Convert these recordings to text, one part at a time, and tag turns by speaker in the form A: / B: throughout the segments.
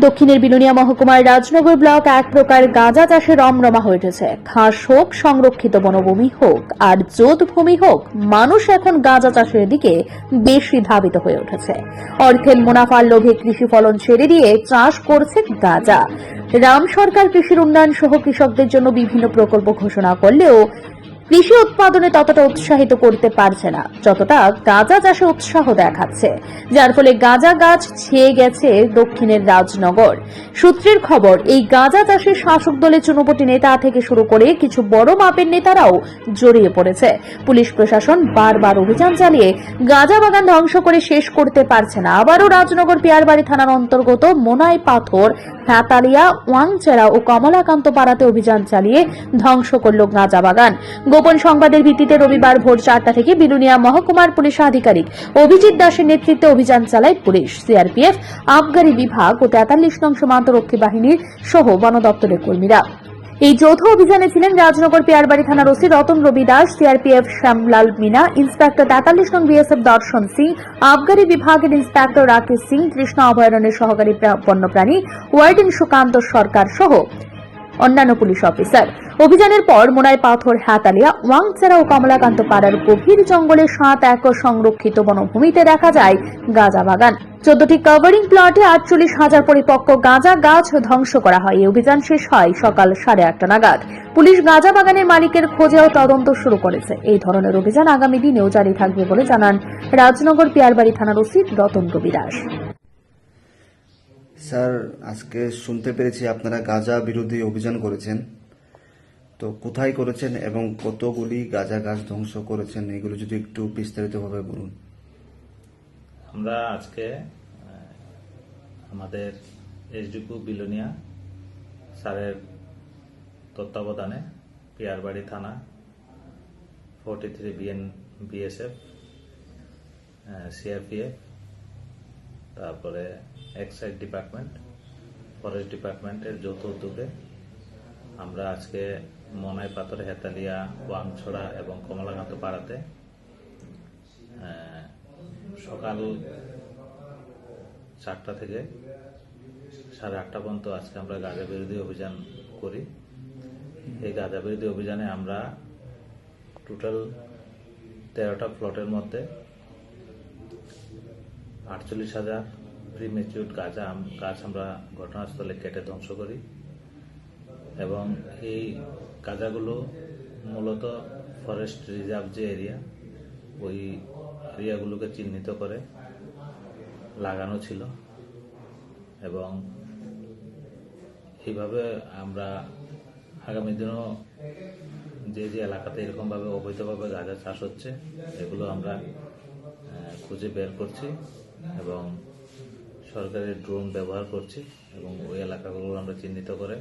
A: দক্ষিণের বিলুনিয়া মহকুমার রাজনগর ব্লক এক প্রকার গাঁজা চাষে রমরমা হয়ে উঠেছে। ঘাস হোক, সংরক্ষিত বনভূমি হোক, আর জোত ভূমি হোক, মানুষ এখন গাঁজা চাষের দিকে বেশি ধাবিত হয়ে উঠেছে। অর্থের মুনাফার লোভে কৃষি ফলন ছেড়ে দিয়ে চাষ করছে গাঁজা। রাম সরকার কৃষির উন্নয়ন সহ কৃষকদের জন্য বিভিন্ন প্রকল্প ঘোষণা করলেও কৃষি উৎপাদনে ততটা উৎসাহিত করতে পারছে না, যতটা গাঁজা চাষে উৎসাহ দেখাচ্ছে। যার ফলে গাঁজা গাছ ছেয়ে গেছে দক্ষিণের রাজনগর। সূত্রের খবর, এই গাঁজা চাষে শাসক দলের চুনপটি নেতা থেকে শুরু করে কিছু বড় মাপের নেতারাও জড়িয়ে পড়েছে। পুলিশ প্রশাসন বারবার অভিযান চালিয়ে গাঁজা বাগান ধ্বংস করে শেষ করতে পারছে না। আবারও রাজনগর পিয়ারবাড়ি থানার অন্তর্গত মোনাই পাথর হাতালিয়া ওয়াংচেরা ও কমলাকান্ত পাড়াতে অভিযান চালিয়ে ধ্বংস করল গাঁজা বাগান। গোপন সংবাদের ভিত্তিতে রবিবার ভোর চারটা থেকে বিলুনিয়া মহকুমার পুলিশ আধিকারিক অভিজিৎ দাসের নেতৃত্বে অভিযান চালায় পুলিশ। সিআরপিএফ, আবগারি বিভাগ ও তেতাল্লিশ নং সীমান্তরক্ষী বাহিনীর সহ বন দপ্তরের কর্মীরা। এই যৌথ অভিযানে ছিলেন রাজনগর পেয়ারবাড়ি থানার OC Ratan Rabi Das, CRPF Shyamlal Meena, inspector তেতাল্লিশ নং বিএসএফ দর্শন সিং, আবগারি বিভাগের ইন্সপেক্টর রাকেশ সিং, কৃষ্ণ অভয়ারণ্যের সহকারী বন্যপ্রাণী, ওয়ার্ডেন সুকান্ত সরকার সহ অন্যান্য পুলিশ অফিসার। অভিযানের পর মোনায় পাথর হাতালিয়া ওয়াংচেরা ও কমলাকান্ত পাড়ার গভীর জঙ্গলে সাত একর সংরক্ষিত বনভূমিতে দেখা যায় গাঁজা বাগান। চোদ্দটি কভারিং প্লটে আটচল্লিশ হাজার পরিপক্ক গাঁজা গাছ ধ্বংস করা হয়। এই অভিযান শেষ হয় সকাল সাড়ে আটটা নাগাদ। পুলিশ গাঁজা বাগানের মালিকের খোঁজেও তদন্ত শুরু করেছে। এই ধরনের অভিযান আগামী দিনেও জারি থাকবে বলে জানান রাজনগর পিয়ারবাড়ি থানার ওসি রতন রবি দাস
B: স্যার, আজকে শুনতে পেরেছি আপনারা গাঁজা বিরোধী অভিযান করেছেন। তো কোথায় করেছেন এবং কতগুলি গাঁজা গাছ ধ্বংস করেছেন? এগুলো যদি একটু বিস্তারিতভাবে বলুন।
C: আমরা আজকে আমাদের এসডিপু বিলোনিয়া স্যারের তত্ত্বাবধানে পিয়ারবাড়ি থানা forty three BN, BSF CRPF তারপরে এক্সাইজ ডিপার্টমেন্ট ফরেস্ট ডিপার্টমেন্টের যৌথ উদ্যোগে আমরা আজকে মনাই পাথরে, হেতালিয়া, ওয়াংছড়া এবং কমলাকান্ত পাড়াতে সকাল চারটা থেকে সাড়ে আটটা পর্যন্ত আজকে আমরা গাঁজা বিরোধী অভিযান করি। এই গাঁজা বিরোধী অভিযানে আমরা টোটাল তেরোটা প্লটের মধ্যে আটচল্লিশ হাজার প্রিমেচিউড গাঁজা আম- গাছ আমরা ঘটনাস্থলে কেটে ধ্বংস করি। এবং এই গাঁজাগুলো মূলত ফরেস্ট রিজার্ভ যে এরিয়া ওই এরিয়াগুলোকে চিহ্নিত করে লাগানো ছিল। এবং এইভাবে আমরা আগামী দিনও যে যে এলাকাতে এরকমভাবে অবৈধভাবে গাঁজা চাষ হচ্ছে, এগুলো আমরা খুঁজে বের করছি। এবং সরকারের ড্রোন ব্যবহার করছি এবং ওই এলাকাগুলো আমরা চিহ্নিত করে,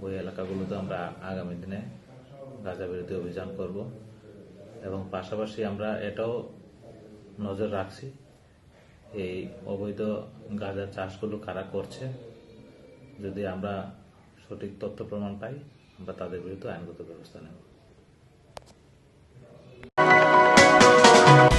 C: ওই এলাকাগুলোতে আমরা আগামী দিনে গাঁজা বিরোধী অভিযান করব। এবং পাশাপাশি আমরা এটাও নজর রাখছি, এই অবৈধ গাঁজার চাষগুলো কারা করছে, যদি আমরা সঠিক তথ্য প্রমাণ পাই, আমরা তাদের বিরুদ্ধে আইনগত ব্যবস্থা নেব।